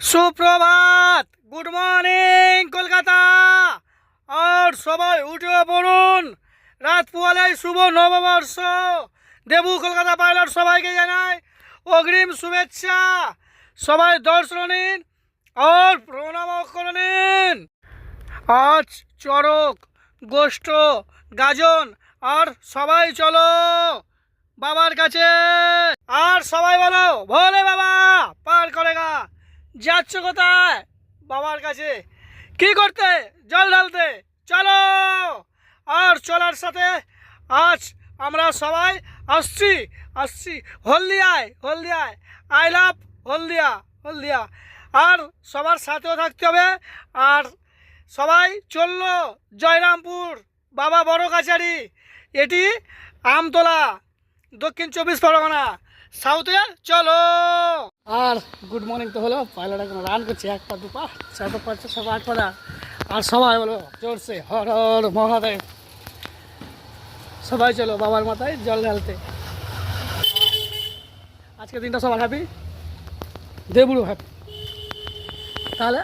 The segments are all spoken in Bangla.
সুপ্রভাত। Good morning Kolkata. আর সবাই উঠে পড়ুন। রাত পোয়ালাই শুভ নববর্ষ। দেবু কলকাতা পাইলট সবাইকে জানায় অগ্রিম শুভেচ্ছা। সবাই দর্শন নিন আর প্রণাম করে নিন। আজ চড়ক, গোষ্ঠ, গাজন, আর সবাই চলো বাবার কাছে। আর সবাই বলো, ভোলে বাবা, পার করেগা যাচ্ছ কোথায়? বাবার কাছে। কি করতে? জল ঢালতে। চলো! আর চলার সাথে আজ আমরা সবাই আসছি আসছি। হলদিয়ায় হলদিয়ায়। I love Haldia Haldia. আর সবার সাথেও থাকতে হবে। আর সবাই চলল জয়রামপুর, বাবা বড় কাছারি। এটি আমতলা, দক্ষিণ চব্বিশ পরগনা। সাউথে চলো। আর গুড মর্নিং তো হলো, পাইলট এখন রান করছে, এক পা, দু পা, চার পা, পাঁচ পা আট পাদা আর সবাই বলো, জোরসে, হর হর, মহাদেব। সবাই চলো বাবার মাথায় জল ঢালতে। আজকে দিনটা সবার হ্যাপি দেবুড়ো হ্যাপি তাহলে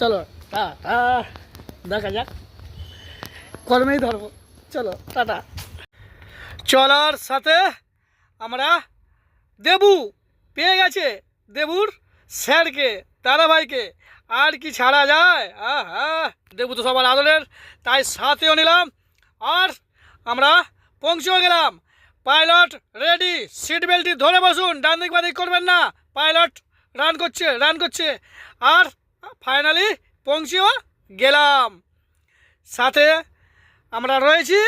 চলো টা টা দেখা যাক। কর্মেই ধরবো চলো, টাটা। চলার সাথে আমরা দেবু, পেয়ে গেছে দেবুর স্যারকে, দাদাভাইকে। আর কি ছাড়া যায়? আহা, দেবু তো সবার আদরের, তাই সাথেও নিলাম। আর আমরা পৌঁছেও গেলাম। পাইলট রেডি, সিট বেল্টটি ধরে বসুন, ডান দিক বাদিক করবেন না। পাইলট রান করছে রান করছে। আর ফাইনালি পৌঁছেও গেলাম। সাথে আমরা রয়েছি,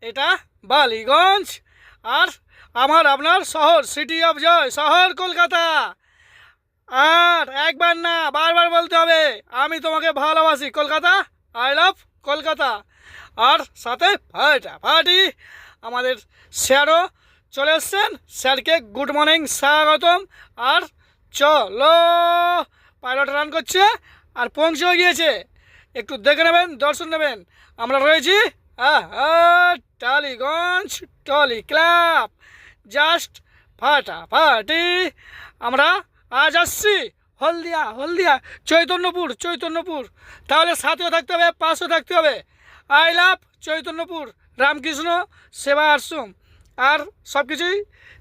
এটা বালিগঞ্জ। আর আমার আপনার শহর সিটি অফ জয় শহর কলকাতা। আর একবার না, বারবার বলতে হবে, আমি তোমাকে ভালোবাসি। Kolkata I love Kolkata. আর সাথে ফাটা ফাটি আমাদের স্যারও চলে এসছেন। স্যারকে গুড মর্নিং স্বাগতম। আর চলো পাইলট রান করছে, আর পৌঁছেও গিয়েছে। একটু দেখে নেবেন, দর্শন নেবেন। আমরা রয়েছি টালিগঞ্জ টলি ক্লাব। জাস্ট ফাটাফাটি। আমরা আজ আসছি হলদিয়া হলদিয়া চৈতন্যপুর চৈতন্যপুর। তাহলে সাথেও থাকতে হবে পাশেও থাকতে হবে। আই লাভ চৈতন্যপুর রামকৃষ্ণ সেবা আশ্রম। আর সব কিছুই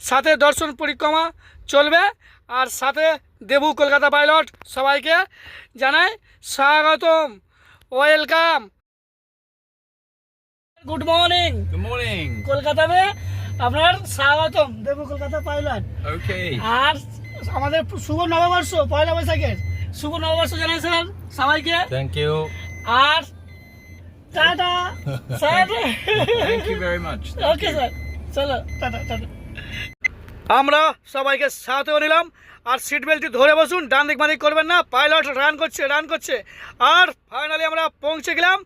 সাথে দর্শন পরিক্রমা চলবে। আর সাথে দেবু কলকাতা পাইলট সবাইকে জানাই স্বাগতম। Welcome. Good morning. Good morning. Kolkata মে আপনার স্বাগতম দেব কলকাতা পাইলট। ওকে আর আমাদের শুভ নববর্ষ পয়লা বৈশাখের। শুভ নববর্ষ জানাই স্যার সবাইকে। Thank you R tata sir. Thank you very much okay sir. চলো টাটা টাটা। আমরা সবাইকে সাথেও নিলাম। আর সিট বেল্টটি ধরে বসুন, ডান দিক বাদিক করবেন না পাইলট রান করছে রান করছে। আর ফাইনালি আমরা পৌঁছে গেলাম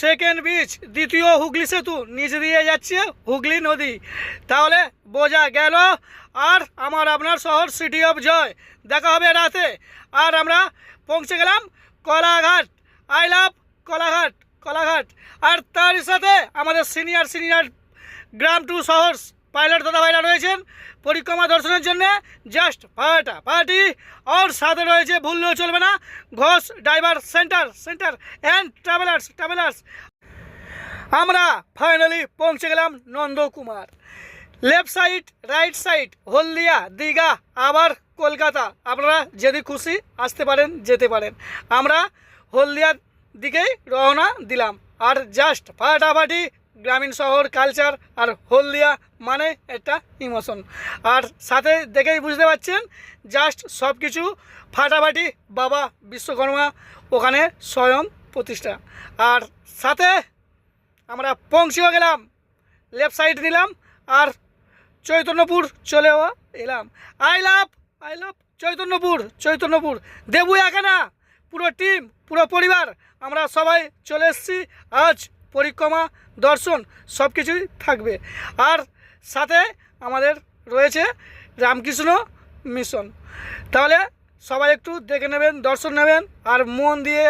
সেকেন্ড বিচ দ্বিতীয় হুগলি সেতু, নিচে দিয়ে যাচ্ছে হুগলি নদী। তাহলে বোঝা গেল, আর আমার আপনার শহর সিটি অফ জয় দেখা হবে রাতে। আর আমরা পৌঁছে গেলাম Kolaghat. I love Kalaghat Kalaghat. আর তার সাথে আমাদের সিনিয়র সিনিয়র গ্রাম টু শহর পাইলট দাদা ভাইরা রয়েছেন পরিক্রমা দর্শনের জন্য। জাস্ট ফাটা পার্টি আর সাথে রয়েছে, ভুললেও চলবে না। Ghosh driver centre centre and travellers travellers. আমরা ফাইনালি পৌঁছে গেলাম Nandakumar. Left side, right side, Haldia, Digha, আবার কলকাতা। আপনারা যদি খুশি আসতে পারেন, যেতে পারেন। আমরা হলদিয়ার দিকেই রওনা দিলাম। আর জাস্ট ফাটাফাটি গ্রামীণ শহর কালচার আর হলদিয়া মানে একটা ইমোশন আর সাথে দেখেই বুঝতে পারছেন জাস্ট সব কিছু ফাটাফাটি বাবা বিশ্বকর্মা ওখানে স্বয়ং প্রতিষ্ঠা। আর সাথে আমরা পৌঁছেও গেলাম লেফট সাইড নিলাম আর চৈতন্যপুর চলেও এলাম। I love I love Chaitanyapur Chaitanyapur. Debu একা না, পুরো টিম পুরো পরিবার, আমরা সবাই চলে এসেছি আজ পরিক্রমা, দর্শন সব কিছুই থাকবে। আর সাথে আমাদের রয়েছে রামকৃষ্ণ মিশন। তাহলে সবাই একটু দেখে নেবেন, দর্শন নেবেন, আর মন দিয়ে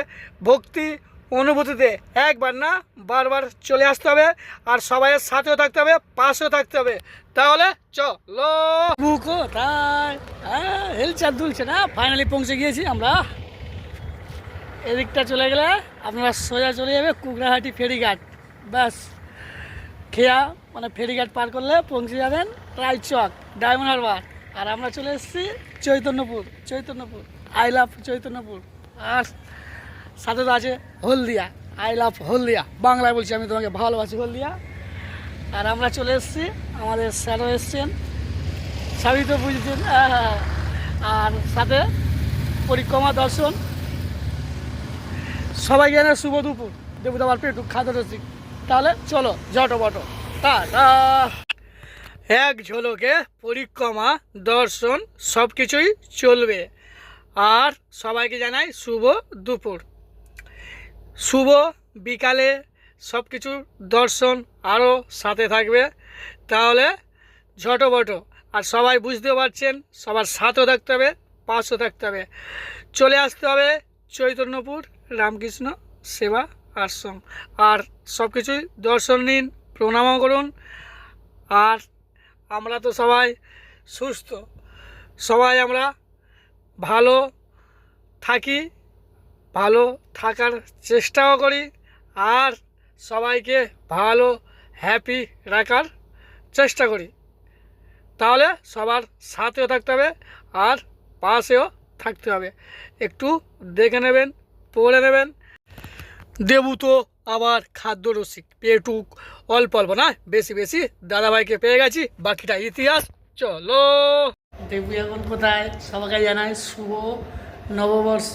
ভক্তি অনুভূতিতে একবার না বারবার চলে আসতে হবে, আর সবাইয়ের সাথেও থাকতে হবে, পাশেও থাকতে হবে। তাহলে চলো। কোথায় হ্যাঁ হেলচার দুলছে না ফাইনালি পৌঁছে গিয়েছি আমরা। এদিকটা চলে গেলে আপনারা সোজা চলে যাবে কুকরাহাটি ফেরিঘাট। ব্যাস, খেয়া মানে ফেরিঘাট পার করলে পৌঁছে যাবেন রায়চক ডায়মন্ড হারবার। আর আমরা চলে এসেছি চৈতন্যপুর চৈতন্যপুর, আই লাভ চৈতন্যপুর। আর সাথে তো আছে হলদিয়া, আই লাভ হলদিয়া। বাংলায় বলছি আমি তোমাকে, ভালোবাসি হলদিয়া। আর আমরা চলে এসেছি, আমাদের স্যারও এসছেন সবই তো বুঝছেন আর সাথে পরিক্রমা দর্শন সবাই জানে শুভ দুপুর। দেবুদাবার পেটু খাদ্য রসিক। তাহলে চলো, জটো বটো। এক ঝলকে পরিক্রমা, দর্শন সব কিছুই চলবে। আর সবাইকে জানাই শুভ দুপুর। শুভ বিকালে সব কিছুর দর্শন আরও সাথে থাকবে। তাহলে ঝটোবটো আর সবাই বুঝতে পারছেন, সবার সাথেও থাকতে হবে, পাশেও থাকতে হবে। চলে আসতে হবে চৈতন্যপুর রামকৃষ্ণ সেবা, আশ্রম। আর সব কিছুই দর্শন নিন, প্রণামও করুন। আর আমরা তো সবাই সুস্থ। সবাই আমরা ভালো থাকি, ভালো থাকার চেষ্টাও করি। আর সবাইকে ভালো হ্যাপি রাখার চেষ্টা করি। তাহলে সবার সাথেও থাকতে হবে আর পাশেও থাকতে হবে। একটু দেখে নেবেন পড়ে নেবেন। দেবু তো আবার খাদ্য রসিক। পেটুক অল্প অল্প না, বেশি বেশি। দাদাভাইকে পেয়ে গেছি, বাকিটা ইতিহাস। চলো। দেবু এখন কোথায়? সবাইকে জানাই শুভ নববর্ষ।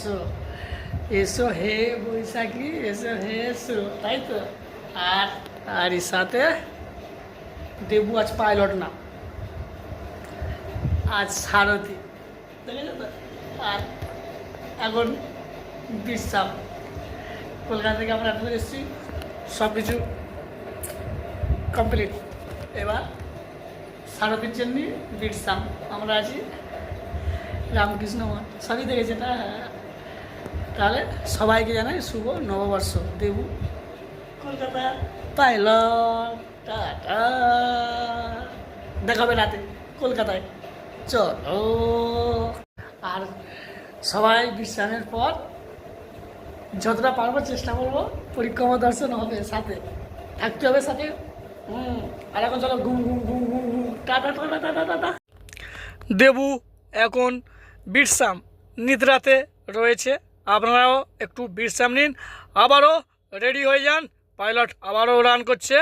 এসো হে বৈশাখী, এসো হে এসো তাই তো? আর আর এর সাথে দেবু আজ পাইলট না। আজ সারথি। আর এখন বিশ্রাম কলকাতা থেকে আমরা এখন এসেছি। সব কিছু কমপ্লিট এবার সারথির জন্য বিশ্রাম আমরা আছি রামকৃষ্ণ মঠ। সবই দেখেছে না? তাহলে সবাইকে জানাই শুভ নববর্ষ। দেবু, কলকাতা পাইলট। টাটা। দেখাবে রাতে কলকাতায়। চলো। আর সবাই বিশ্রামের পর যতটা পারব চেষ্টা করব, পরিক্রমা দর্শন হবে সাথে। থাকতে হবে সাথে। হুম, আর এখন চলো tata tata tata tata Debu এখন বিশ্রাম নিদ্রাতে রয়েছে। আপনারাও একটু বিশ্রাম নিন। আবারও রেডি হয়ে যান। পাইলট আবারও রান করছে।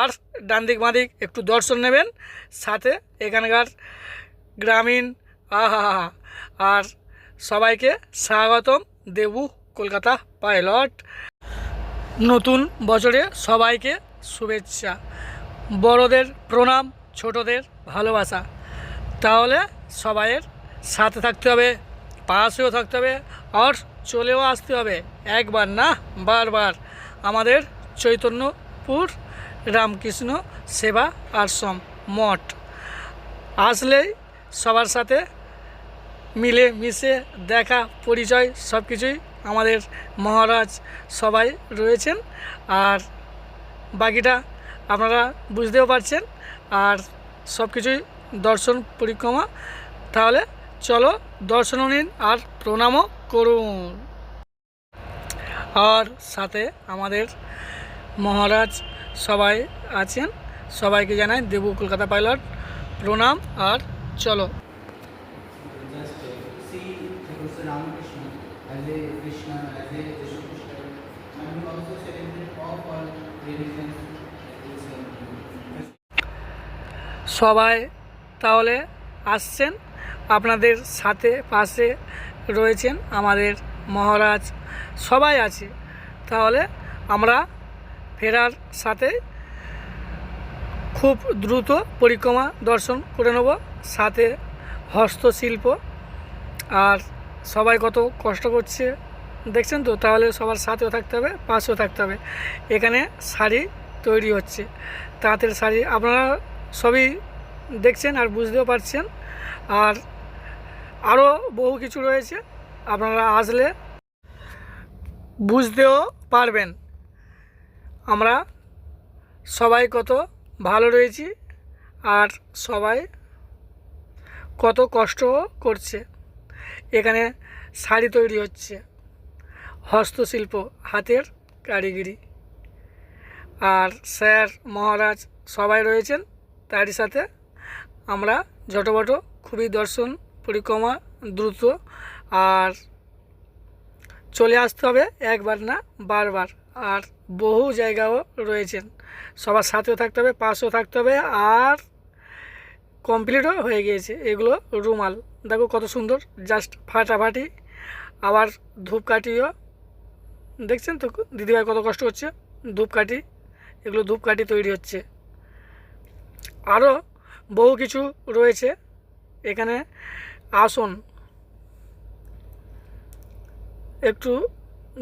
আর ডান দিক বাঁ দিক একটু দর্শন নেবেন। সাথে এখানকার গ্রামীণ আহা আর সবাইকে স্বাগতম দেবু কলকাতা পাইলট। নতুন বছরে সবাইকে শুভেচ্ছা। বড়দের প্রণাম, ছোটদের ভালোবাসা। তাহলে সবাইয়ের সাথে থাকতে হবে, পাশেও থাকতে হবে আর চলেও আসতে হবে। একবার না, বারবার। আমাদের চৈতন্যপুর রামকৃষ্ণ সেবা আশ্রম মঠ। আসলেই সবার সাথে মিলে মিশে দেখা, পরিচয় সব কিছুই আমাদের মহারাজ সবাই রয়েছেন। আর বাকিটা আপনারা বুঝতেও পারছেন। আর সব কিছুই দর্শন পরিক্রমা। তাহলে চলো দর্শনও নিন আর প্রণামও করুন। আর সাথে আমাদের মহারাজ সবাই আছেন। সবাইকে জানাই দেবু কলকাতা পাইলট প্রণাম। আর চলো। সবাই তাহলে আসছেন, আপনাদের সাথে, পাশে রয়েছেন আমাদের মহারাজ, সবাই আছে। তাহলে আমরা ফেরার সাথে খুব দ্রুত পরিক্রমা দর্শন করে নেব, সাথে হস্তশিল্প। আর সবাই কত কষ্ট করছে, দেখছেন তো? তাহলে সবার সাথেও থাকতে হবে, পাশেও থাকতে হবে। এখানে শাড়ি তৈরি হচ্ছে, তাঁতের শাড়ি, আপনারা সবই দেখছেন আর বুঝতেও পারছেন। আর আরও বহু কিছু রয়েছে, আপনারা আসলে বুঝতেও পারবেন। আমরা সবাই কত ভালো রয়েছি আর সবাই কত কষ্ট করছে। এখানে শাড়ি তৈরি হচ্ছে, হস্তশিল্প হাতের কারিগরি। আর স্যার মহারাজ সবাই রয়েছেন, তারই সাথে আমরা জটবট খুবই দর্শন, পরিক্রমা, দ্রুত আর চলে আসতে হবে একবার না বারবার। আর বহু জায়গাও রয়েছেন। সবার সাথেও থাকতে হবে, পাশেও থাকতে হবে আর কমপ্লিটও হয়ে গিয়েছে। এগুলো রুমাল। দেখো কত সুন্দর, জাস্ট ফাটাফাটি। আবার ধূপকাঠিও। দেখছেন তো দিদিভাই কত কষ্ট হচ্ছে? ধূপকাঠি। এগুলো ধূপকাঠি তৈরি হচ্ছে। আরও বহু কিছু রয়েছে। এখানে আসন। একটু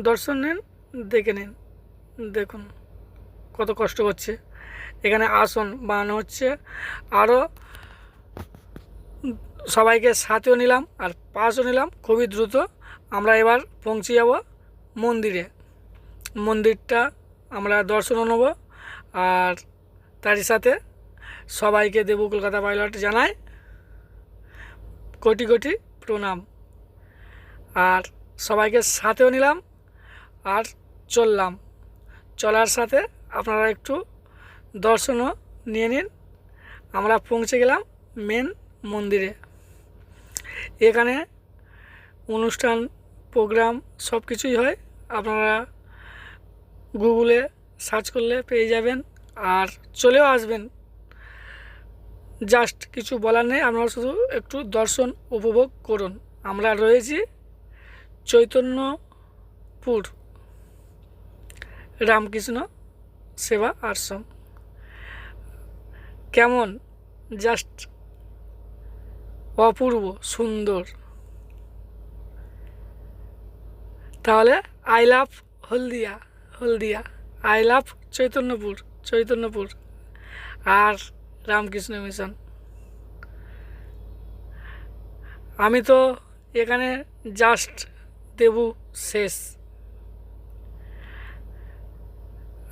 দর্শন নিন, দেখে নিন। দেখুন, কত কষ্ট হচ্ছে। এখানে আসন, বানানো হচ্ছে। আরও সবাইকে সাথেও নিলাম আর পাশও নিলাম। খুবই দ্রুত আমরা এবার পৌঁছে যাব মন্দিরে। মন্দিরটা আমরা দর্শনও নেব আর তারই সাথে সবাইকে দেবু কলকাতা পাইলট জানাই। কোটি কোটি প্রণাম। আর সবাইকে সাথেও নিলাম আর চললাম। চলার সাথে আপনারা একটু দর্শনও নিয়ে নিন। আমরা পৌঁছে গেলাম মেন মন্দিরে। এখানে অনুষ্ঠান, প্রোগ্রাম সব কিছুই হয়। আপনারা গুগলে সার্চ করলে পেয়ে যাবেন আর চলেও আসবেন। জাস্ট কিছু বলার নেই, আপনারা শুধু একটু দর্শন উপভোগ করুন। আমরা রয়েছি চৈতন্যপুর। রামকৃষ্ণ সেবা আশ্রম। কেমন? জাস্ট অপূর্ব, সুন্দর। তাহলে I love Haldia Haldia. I love Chaitanyapur Chaitanyapur. R Ramakrishna Mission. আমি তো এখানে জাস্ট দেবু শেষ।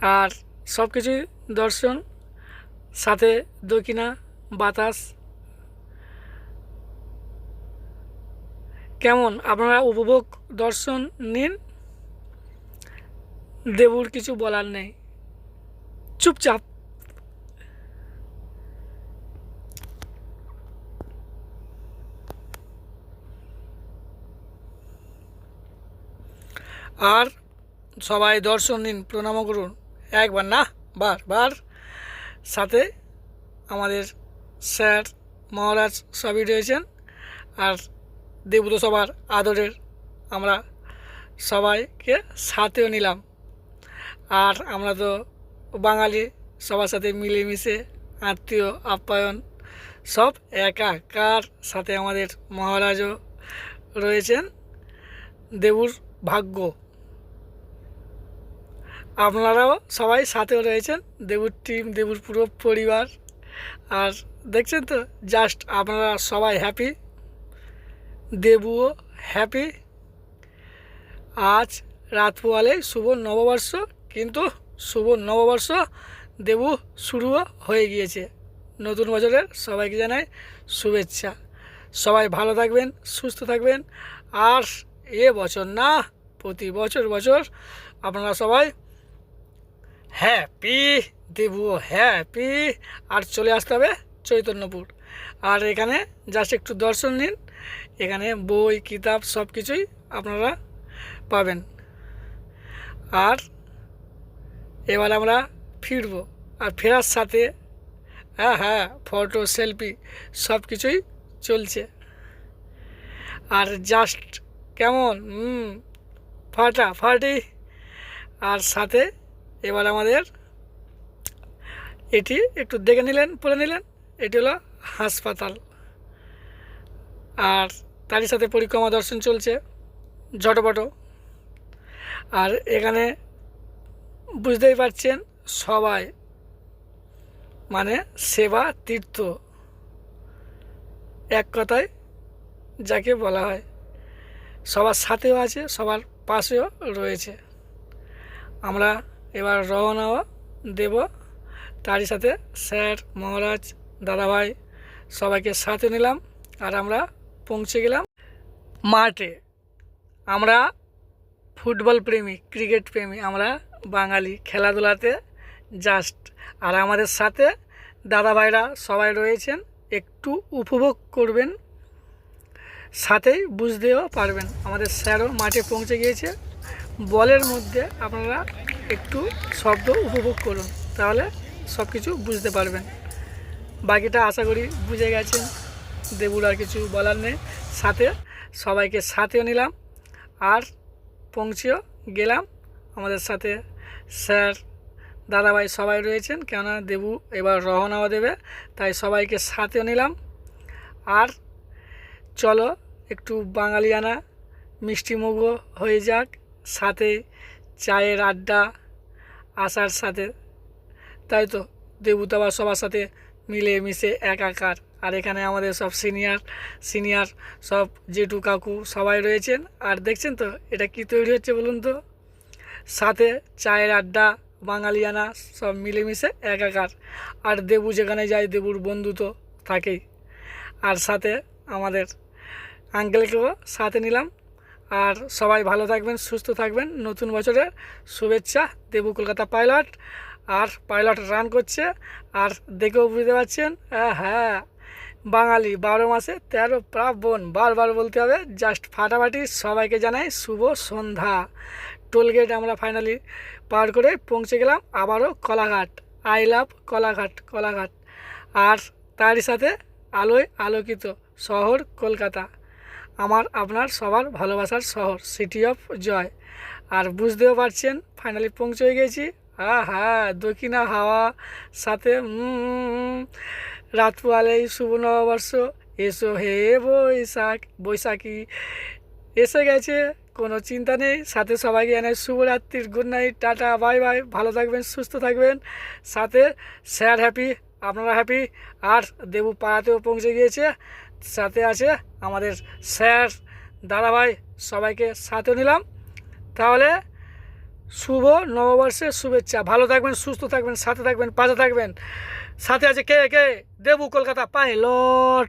আর সব কিছুই দর্শন, সাথে দক্ষিণা, বাতাস। কেমন? আপনারা উপভোগ, দর্শন নিন। দেবুর কিছু বলার নেই। চুপচাপ। আর সবাই দর্শন নিন, প্রণামও করুন। একবার না, বার বার। সাথে আমাদের স্যার মহারাজ সবই রয়েছেন। আর দেবুত সবার আদরের আমরা সবাইকে সাথেও নিলাম। আর আমরা তো বাঙালি, সবার সাথে মিলেমিশে, আত্মীয়, আপ্যায়ন সব একাকার সাথে আমাদের মহারাজও রয়েছেন। দেবুর ভাগ্য। আপনারাও সবাই সাথেও রয়েছেন, দেবুর টিম দেবুর পুরো পরিবার। আর দেখছেন তো জাস্ট আপনারা সবাই হ্যাপি দেবুও হ্যাপি আজ রাত পোয়ালে শুভ নববর্ষ, কিন্তু শুভ নববর্ষ দেবু শুরুও হয়ে গিয়েছে। নতুন বছরের সবাইকে জানাই শুভেচ্ছা। সবাই ভালো থাকবেন, সুস্থ থাকবেন। আর এ বছর না, প্রতি বছর বছর আপনারা সবাই হ্যাপি দেবু হ্যাপি আর চলে আসতে হবে চৈতন্যপুর। আর এখানে জাস্ট একটু দর্শন নিন। এখানে বই, কিতাব সব কিছুই আপনারা পাবেন। আর এবার আমরা ফিরব। আর ফেরার সাথে হ্যাঁ হ্যাঁ ফটো সেলফি সব কিছুই চলছে। আর জাস্ট কেমন? ফাটা, ফাটি। আর সাথে এবার আমাদের এটি একটু দেখে নিলেন, পড়ে নিলেন। এটি হলো হাসপাতাল। আর তারই সাথে পরিক্রমা দর্শন চলছে ঝটপট আর এখানে বুঝতেই পারছেন সবাই মানে সেবা তীর্থ। এক কথায় যাকে বলা হয়, সবার সাথেও আছে, সবার পাশেও রয়েছে। আমরা এবার রওনাও দেব তারই সাথে স্যার, মহারাজ, দাদাভাই, সবাইকে সাথে নিলাম আর আমরা পৌঁছে গেলাম মাঠে। আমরা ফুটবল প্রেমী, ক্রিকেট প্রেমী, আমরা বাঙালি, খেলাধুলাতে জাস্ট আর আমাদের সাথে দাদা ভাইরা সবাই রয়েছেন, একটু উপভোগ করবেন, সাথেই বুঝতেও পারবেন। আমাদের স্যারও মাঠে পৌঁছে গিয়েছে। বলের মধ্যে আপনারা একটু শব্দ উপভোগ করুন, তাহলে সব কিছু বুঝতে পারবেন। বাকিটা আশা করি বুঝে গেছেন, দেবুর আর কিছু বলার নেই। সাথে সবাইকে সাথেও নিলাম, আর পৌঁছেও গেলাম। আমাদের সাথে স্যার, দাদাভাই সবাই রয়েছেন, কেননা দেবু এবার রওনাও দেবে, তাই সবাইকে সাথেও নিলাম। আর চলো, একটু বাঙালিয়ানা মিষ্টি মুগো হয়ে যাক, সাথে চায়ের আড্ডা আসার সাথে। তাই তো দেবু তো আবার সবার সাথে মিলে মিশে একাকার। আর এখানে আমাদের সব সিনিয়র সিনিয়র সব জেঠু কাকু সবাই রয়েছেন। আর দেখছেন তো, এটা কি তৈরি হচ্ছে বলুন তো? সাথে চায়ের আড্ডা, বাঙালিয়ানা সব মিলেমিশে একাকার। আর দেবু যেখানে যায়, দেবুর বন্ধু তো থাকেই। আর সাথে আমাদের আঙ্কেলকেও সাথে নিলাম। আর সবাই ভালো থাকবেন, সুস্থ থাকবেন। নতুন বছরের শুভেচ্ছা। দেবু কলকাতা পাইলট। আর পাইলট রান করছে। আর দেখেও বুঝতে পারছেন হ্যাঁ হ্যাঁ। বাঙালি বারো মাসে তেরো প্রাবণ। বারবার বলতে হবে জাস্ট ফাটাফাটি সবাইকে জানাই শুভ সন্ধ্যা। টোলগেট আমরা ফাইনালি পার করে পৌঁছে গেলাম আবারও Kolaghat. I love Kalaghat Kalaghat. আর তারই সাথে আলোয় আলোকিত শহর কলকাতা। আমার, আপনার, সবার ভালোবাসার শহর সিটি অফ জয় আর বুঝতেও পারছেন ফাইনালি পৌঁছে গেছি। আহা, দক্ষিণা হাওয়া, সাথে রাত পোয়ালেই শুভ নববর্ষ। এসো হে বৈশাখ, বৈশাখী। এসে গেছে, কোনো চিন্তা নেই। সাথে সবাইকে জানাই শুভরাত্রির good night tata bye bye ভালো থাকবেন, সুস্থ থাকবেন। সাথে স্যার হ্যাপি আপনারা হ্যাপি আর দেবু পাড়াতেও পৌঁছে গিয়েছে। সাথে আছে আমাদের স্যার, দাদাভাই, সবাইকে সাথে নিলাম। তাহলে শুভ নববর্ষের শুভেচ্ছা। ভালো থাকবেন, সুস্থ থাকবেন, সাথে থাকবেন, পাশে থাকবেন। সাথে আছে কে কে? দেবু কলকাতা পাইলট।